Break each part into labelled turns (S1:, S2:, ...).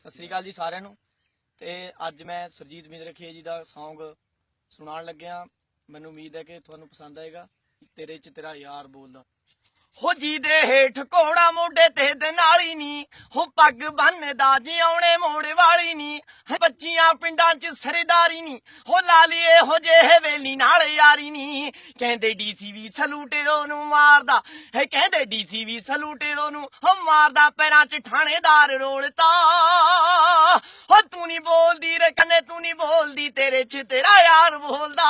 S1: ਸਤਿ ਸ੍ਰੀ ਅਕਾਲ ਜੀ ਸਾਰਿਆਂ ਨੂੰ। ਤੇ ਅੱਜ ਮੈਂ ਸਰਜੀਤ ਮਿੰਦਰਖੇ ਜੀ ਦਾ Song ਸੁਣਾਉਣ ਲੱਗਿਆ। ਮੈਨੂੰ ਉਮੀਦ ਹੈ ਕਿ ਤੁਹਾਨੂੰ ਪਸੰਦ ਆਏਗਾ। ਤੇਰੇ ਚ ਤੇਰਾ ਯਾਰ ਬੋਲਦਾ। ਹੋ ਜੀ ਦੇ ਹੇਠ ਘੋੜਾ ਮੋਢੇ ਤੇ ਦੇ ਨਾਲੀ ਨੀ। ਹੋ ਪੱਗ ਬੰਨਦਾ, ਜਿਉਣੇ ਮੋੜੇ ਵਾਲੀ ਨੀ। ਹੈ ਪਿੰਡਾਂ 'ਚ ਸਰਦਾਰੀ ਨੀ। ਹੋ ਲਾਲੀਏ ਹੋ ਜੇ ਹਵੇਲੀ ਨਾਲ ਯਾਰੀ ਨੀ। ਕਹਿੰਦੇ ਡੀਸੀ ਵੀ ਸਲੂਟੇ ਉਹਨੂੰ ਮਾਰਦਾ। ਹੈ ਕਹਿੰਦੇ ਡੀਸੀ ਵੀ ਸਲੂਟੇ ਉਹਨੂੰ ਹੋ ਮਾਰਦਾ। ਪੈਰਾਂ 'ਚ ਥਾਣੇਦਾਰ ਰੋਲਤਾ ਹੋ ਤੂੰ ਨਹੀਂ ਬੋਲਦੀ ਰੇ ਕੰਨੇ ਤੂੰ ਨਹੀਂ ਬੋਲਦੀ, ਤੇਰੇ 'ਚ ਤੇਰਾ ਯਾਰ ਬੋਲਦਾ।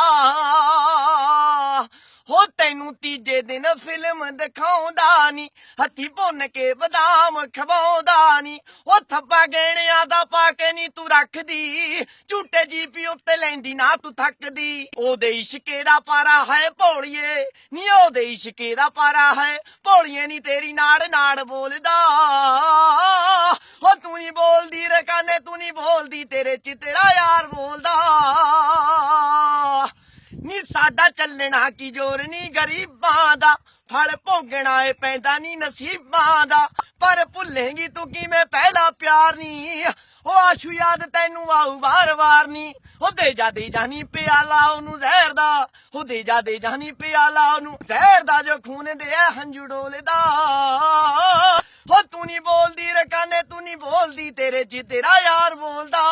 S1: ਹੋ ਤੀਜੇ ਦਿਨ ਫਿਲਮ ਦਿਖਾਉਂਦਾ ਨੀ। ਹੱਥੀ ਭੁੰਨ ਕੇ ਬਦਾਮ ਖਵਾਉਂਦਾ ਨੀ। ਉਹ ਥੱਪਾ ਗਹਿਣਿਆਂ ਦਾ ਪਾ ਕੇ ਨੀ ਤੂੰ ਰੱਖਦੀ। ਝੂਟੇ ਜੀਪੀ ਉੱਤੇ ਲੈਂਦੀ ਨਾ ਤੂੰ ਥੱਕਦੀ। ਉਹਦੇ ਇਸ਼ਕੇ ਦਾ ਪਾਰਾ ਹੈ ਭੋਲੀਏ। ਨੀ ਉਹਦੇ ਇਸ਼ਕੇ ਦਾ ਪਾਰਾ ਹੈ ਭੋਲੀਏ, ਨੀ ਤੇਰੀ ਨਾੜ ਨਾੜ ਬੋਲਦਾ। ਉਹ ਤੂੰ ਨਹੀਂ ਬੋਲਦੀ ਰੇ, ਕਾਨੇ ਤੂੰ ਨਹੀਂ ਬੋਲਦੀ, ਤੇਰੇ ਚ ਤੇਰਾ ਯਾਰ ਬੋਲਦਾ। ਸਾਡਾ ਚੱਲਣਾ ਕੀ ਜ਼ੋਰ ਨਹੀਂ ਗਰੀਬਾਂ ਦਾ? ਫਲ ਭੋਗਣਾ ਏ ਪੈਂਦਾ ਨਹੀਂ ਨਸੀਬਾਂ ਦਾ। ਪਰ ਭੁੱਲੇਂਗੀ ਤੂੰ ਕਿਵੇਂ ਪਹਿਲਾ ਪਿਆਰ ਨਹੀਂ ਉਹ ਆਸ਼ੂ ਯਾਦ ਤੈਨੂੰ ਆਉ ਵਾਰ-ਵਾਰ ਨਹੀਂ ਉਹ ਦੇ ਜਾਨੀ ਪਿਆਲਾ ਉਹਨੂੰ ਜ਼ਹਿਰ ਦਾ। ਉਹ ਦੇ ਜਾਨੀ ਪਿਆਲਾ ਉਹਨੂੰ ਜ਼ਹਿਰ ਦਾ ਜੋ ਖੂਨ ਦੇ ਐ ਹੰਝੂ ਡੋਲਦਾ ਹੋ ਤੂੰ ਨਹੀਂ ਬੋਲਦੀ ਰਕਾਨੇ, ਤੂੰ ਨਹੀਂ ਬੋਲਦੀ ਤੇਰੇ ਜੀ ਤੇਰਾ ਯਾਰ ਬੋਲਦਾ।